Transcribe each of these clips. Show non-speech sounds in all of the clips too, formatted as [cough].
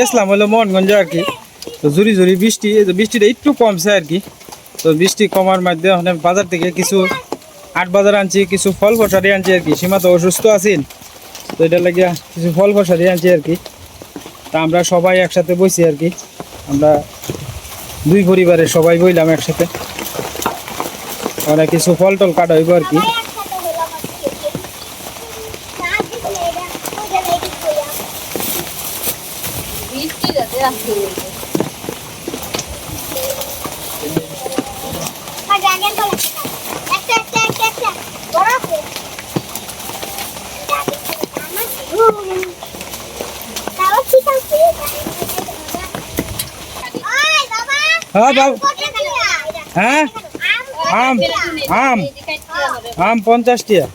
গেছিলাম হলো মোহনগঞ্জ আর কি। তো জুরি জুরি বৃষ্টি বৃষ্টিটা একটু কমছে আর কি। তো বৃষ্টি কমার মাধ্যমে মানে বাজার থেকে কিছু আট বাজার আনছি, কিছু ফল ফসারি আনছি আর কি। সীমা তো অসুস্থ আছেন, তো এটা লাগিয়া কিছু ফল ফসারি আনছি আর কি। তা আমরা সবাই একসাথে বসি আর কি। আমরা দুই পরিবারের সবাই বইলাম একসাথে। আমরা কিছু ফল টল কাটা হইব আর কি হ্যাঁ বাবু হ্যাঁ আম আম আম পঞ্চাশ টিয়া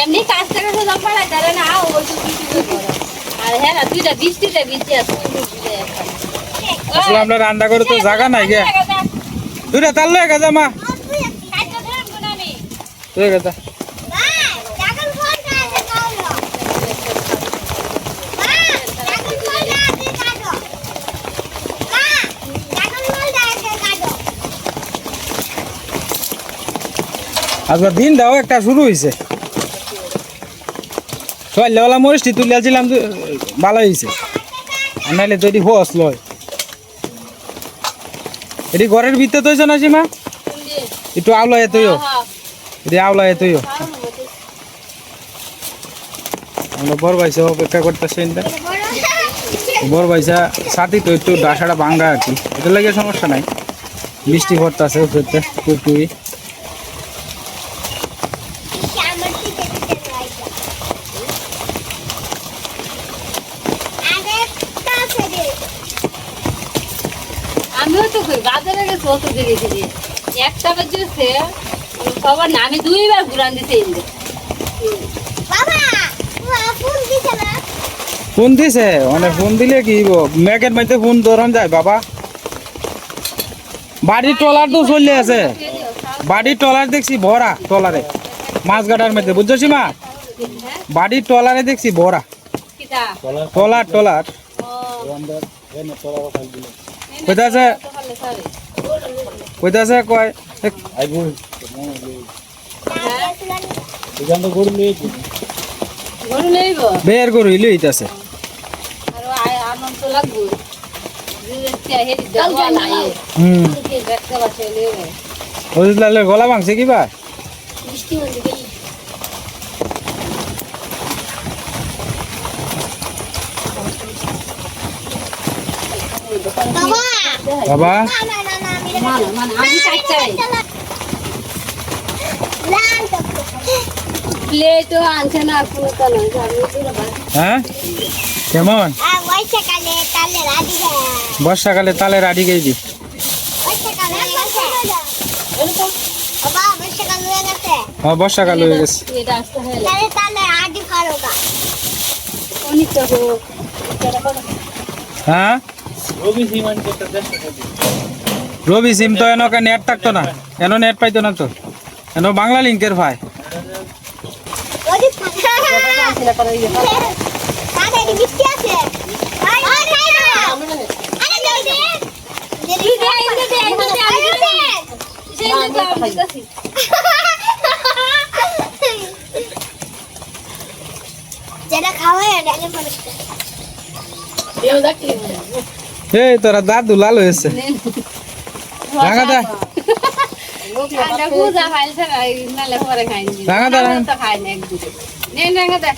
এমনি কাজ টাকা সোজা পড়াই তাহলে না ও ওষুধ কিছু করো আর হ্যাঁ আসলে আমরা রান্না করে তো জায়গা নাই গে। দুটা গেছে মা। গেছে আজকে দিন দাও, একটা শুরু হয়েছে সকালবেলা মরিচটি তুলিয়াছিলাম তো ভালো হয়েছে লয়। এটি ঘরের ভিতরে না সীমা একটু আওলায় তৈও। এটি ভাইসা অপেক্ষা করতেছি বড় ভাইসা সাথে তো একটু ডাসাটা ভাঙ্গা আর কি। এটা লাগে সমস্যা নাই। বৃষ্টি পড়তেছে উপরতে পুরপুরি আমিও তো বাজারে গেছে অত দিকে এক টাকা জুসে সবার না আমি দুইবার ঘুরান দিতে ফোন দিছে মানে ফোন দিলে কি হইব? মেঘের মধ্যে ফোন ধরন যায় বাবা। বাড়ির টলার তো চলে আছে। বাড়ির টলার দেখছি ভরা টলারে মাছ গাটার মধ্যে বুঝছ সীমা বাড়ির টলারে দেখছি ভরা। কিটা? টলার টলার কইতাছে কইতাছে কয়? এ, গরু নেইব বের পাচ্ছে লেবে হরিলালের গলা ভাঙছে কিবা বৃষ্টি হচ্ছে কি বাবা মানে মানে আমি চাইতাই প্লেটও আনছে না কোনো কালো আমি দূরে বাড়ি হ্যাঁ? কেমন? বর্ষাকালে তালে আড়ি গেছি হয়ে গেছে। বর্ষাকাল হয়ে গেছে। হ্যাঁ? রবি সিম তো এনকে নেট থাকতো না এন নেট পাইতো না তো এন বাংলা লিঙ্কের ভাই ওদি তালে বৃষ্টি আছে আয় আয় আরে দেই দে তুই দে, এই দে, দে, এই দে, দে, আমি দে। সেই দে, দে, আমি দিতেছি। যেটা খাওয়া ডালে পড়ছে এই তোরা দাদু লাল হয়েছে। রাঙা দা। রাঙা দে, রাঙা। দে।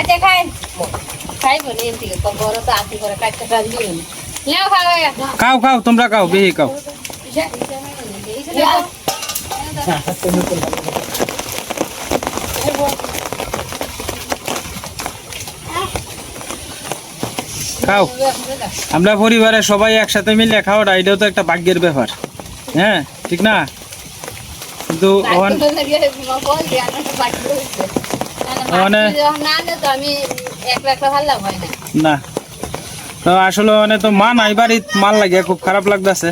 আচ্ছা, খাই। খাইবো না তো বড় তো আতি করে কাটতে দিবে না। খাও খাও। তোমরা খাও বেশি খাও। খাও। আমরা পরিবারের সবাই একসাথে মিলে খাওয়াটা, এটাও তো একটা ভাগ্যের ব্যাপার। হ্যাঁ ঠিক না? কিন্তু না। আসলে মানে তো মা নাই মাল লাগে খুব খারাপ লাগতেছে।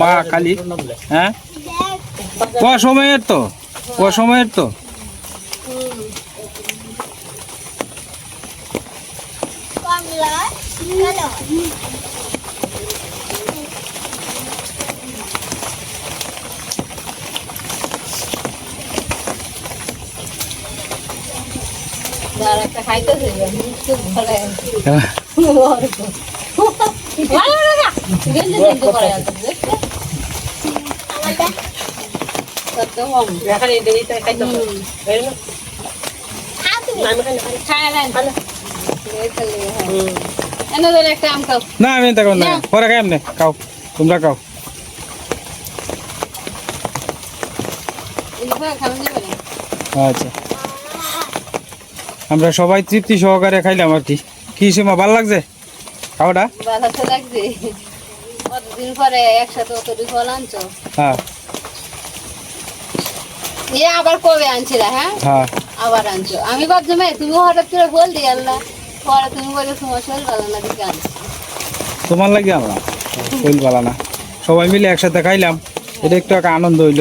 মা খালি হ্যাঁ? সময়ের তো? সময়ের তো? [laughs] ভালো [laughs] হ্যাঁ। ভালো লাগা গেঞ্জি কিন্তু করে আছে আমারটা হুম। আম খাও না আমি দেখো না পরে খাই এমনি খাও তোমরা খাও আচ্ছা। আমরা সবাই তৃপ্তি সহকারে খাইলাম আর কি। কি সীমা ভালো লাগছে? খাওয়াটা? ভালো তো লাগছে। কতদিন পরে একসাথে অত ফল আনছো হ্যাঁ। এ আবার কবে আনছিলা হ্যাঁ? হ্যাঁ। আবার আনছো। আমি ভাবছি ভাই তুমি হঠাৎ করে বল দিয়ে আল্লাহ পরে তুমি বলে তোমার শরীর ভালো না দিকে আনছো তোমার লাগে আমরা শরীর ভালো না। সবাই মিলে একসাথে খাইলাম। এটা একটু একটা আনন্দ হইল।